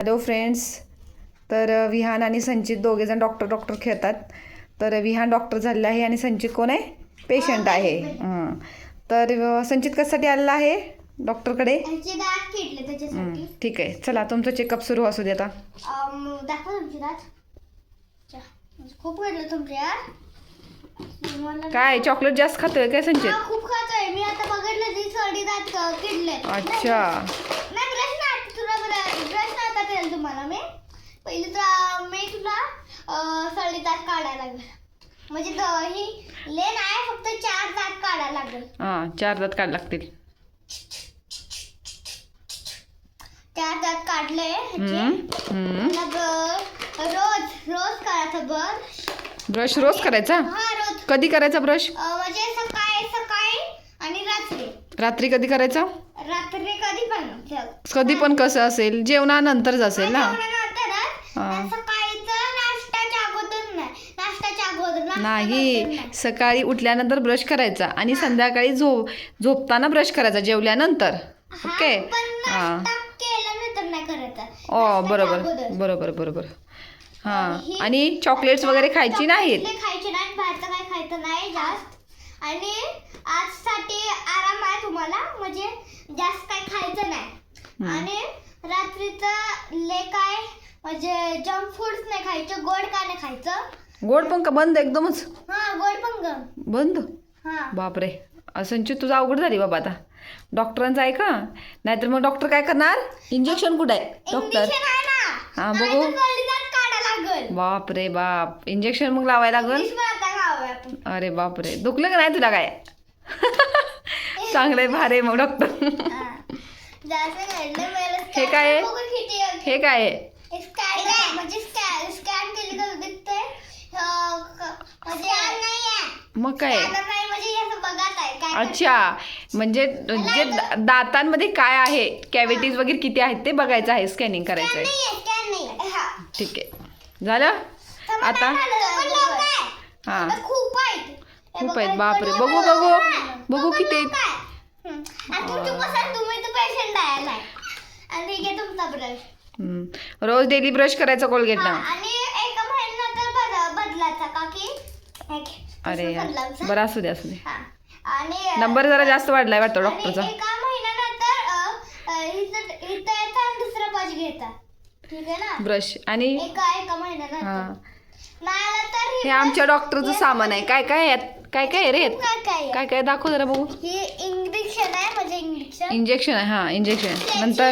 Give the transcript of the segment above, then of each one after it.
Hello friends तर विहान आणि संचित दोघेजण डॉक्टर डॉक्टर खेळतात. तर विहान डॉक्टर झालेला आहे आणि संचित कोण आहे? पेशंट आहे. तर संचित कशासाठी आलेला आहे? डॉक्टरकडे? ठीक आहे. चला तुमचं चेकअप सुरू असू दे आता. खूप काय चॉकलेट जास्त खातोय काय संचित? खूप खातोय. मी आता बघितलं अच्छा नाही ब्रश नाही तुला ब्रश नाही आता तुम्हाला मी? पहिले तुला मी तुला सडी दात काढायला लागेल. म्हणजे ही लेन आहे फक्त चार दात काढायला लागेल. हां चार दात काढ लागतील. चार दात काढले ह्याचे. ब- रोज रोज करायचं ब्रश ब्रश रोज करायचा? हा रोज. कधी करायचा ब्रश अं, म्हणजे सकाळी सकाळी आणि रात्री. रात्री कधी करायचा? कधी पण कसं असेल जेवणानंतरच असेल ना? हा. नाही. सकाळी उठल्यानंतर ब्रश करायचा आणि संध्याकाळी झो झोपताना ब्रश करायचा जेवल्यानंतर. ओके? हां. ओ बरोबर. बरोबर बरोबर. हां. आणि चॉकलेट्स वगैरे खायची नाहीत? खायचे नाही बाहेरचं काय खायचं नाही जास्त. आणि आजसाठी आराम आहे तुम्हाला म्हणजे जास्त काय खायचं नाही. आणि रात्रीचं ले काय म्हणजे जंक फूड्स नाही खायचं गोड काय नाही खायचं. गोड पण का बंद एकदमच? हा गोड पण ग. बंद? हा. बापरे. संचित तुझं अवघड झाली बाबा आता. डॉक्टरांचं आहे का नाहीतर मग डॉक्टर काय करणार? इंजेक्शन कुठं आहे? डॉक्टर इंजेक्शन आहे ना. हा, बघू. लागल. बाप रे बाप. इंजेक्शन मग लावायला लागल? अरे बाप रे दुखलं का नाही तुला काय? चांगलंय भारे मग डॉक्टर. हा. हे काय आहे? आहे. हे काय आहे? स्कॅन म्हणजे स्कॅन स्कॅन केली तर दिसते अं, क- म्हणजे नाहीये मग काय म्हणजे हे आहे. काय अच्छा. म्हणजे जे दा- दातांमध्ये काय आहे? कॅव्हिटीज वगैरे किती आहेत ते बघायचं आहे स्कॅनिंग करायचं आहे. स्कॅन नाही हा. ठीक आहे. झालं? आता? काय आहे. हां. खूप आहेत. खूप बघा, आहेत बापरे बघू बघू. आहे. बघू किती आहेत. लोकं आहे. हम्म. आणि तुमची पसंत तुम्ही तर आहे आणि घे तुमचा ब्रश हम्म. रोज डेली ब्रश करायचा कोलगेटला आणि एका महिन्यानंतर बद- बदलायचा का की? हे घे. अरे असं यार बदलायचं. बरं असू दे असू दे. हा. आणि नंबर जरा जास्त वाढलाय वाटतं आणि डॉक्टरचा एका महिन्यानंतर अ, अ, इथं इथं यायचा आणि दुसरा पाच घ्यायचा. ठीक आहे ना? ब्रश आणि? एका एका हा. नाही आला तर हे आमच्या डॉक्टरचं सामान आहे. काय काय यात काय काय आहे रे यात? काय काय आहे? काय काय? दाखव जरा बघू. हे इंजेक्शन इंजेक्शन आहे हा इंजेक्शन नंतर?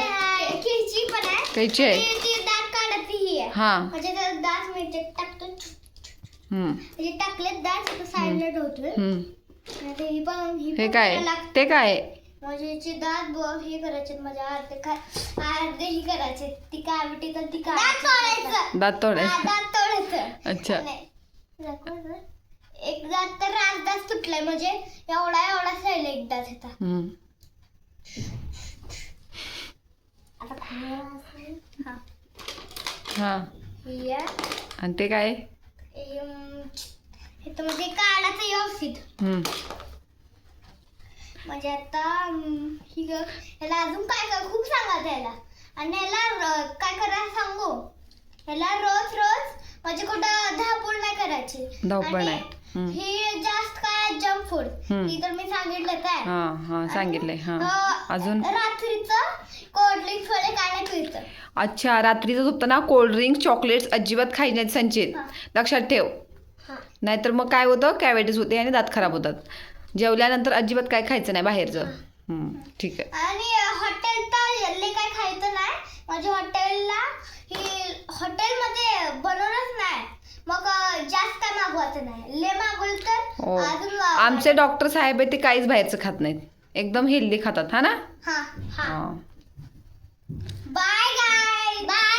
खिची पण आहे. कैची आहे. ती- ती दात काढत ही आहे हा. म्हणजे दात म्हणजे टाकतो हम्म. म्हणजे टाकले दात साईडला ठेवतोय. हम्म. आणि ही पण ही हे पण काय? आहे? लागते. ते काय? आहे? म्हणजे दात ब- हे करायचे म्हणजे अर्धे काय अर्धे ही करायचे ती कॅविटी तर ती दात तोडायचं. दात हा, तोडायचं. अच्छा. एक दात तर अर्धाच तुटलाय म्हणजे एवढा एवढाच राहिला एक दात हम्म. हा. आणि ते काय? हे म्हणजे काढायचं व्यवस्थित. म्हणजे आता ही ह्याला अजून काय काय खूप सांगायचं याला आणि ह्याला र- काय करायला सांगू? ह्याला रोज रोज म्हणजे कुठं धापूड नाही करायची. धावपळ नाही. ही जास्त जंक फूड. ही तर मी सांगितलं काय हा हा सांगितलंय हा. अं, अजून? रात्रीचं कोल्ड्रिंक्स वगैरे काय नाही प्यायचं अच्छा रात्रीचं झोपताना कोल्ड्रिंक चॉकलेट्स अजिबात खायचे संचित. हा. लक्षात ठेव. हा. नाहीतर मग काय होतं? कॅव्हिटीज होते आणि दात खराब होतात. जेवल्यानंतर अजिबात काय खायचं नाही बाहेरचं. हम्म, ठीक आहे. आणि हॉटेलचा ले काय खायचं नाही. म्हणजे हॉटेलला ही हॉटेलमध्ये बनवलंच नाही. मग अं, जास्त काय मागवायचं नाही. ले मागवलं तर हो. अजून वा- आमचे डॉक्टर साहेब आहे ते काहीच बाहेरचं खात नाहीत. एकदम हेल्दी खातात हा ना? हा हा. बाय गाय बाय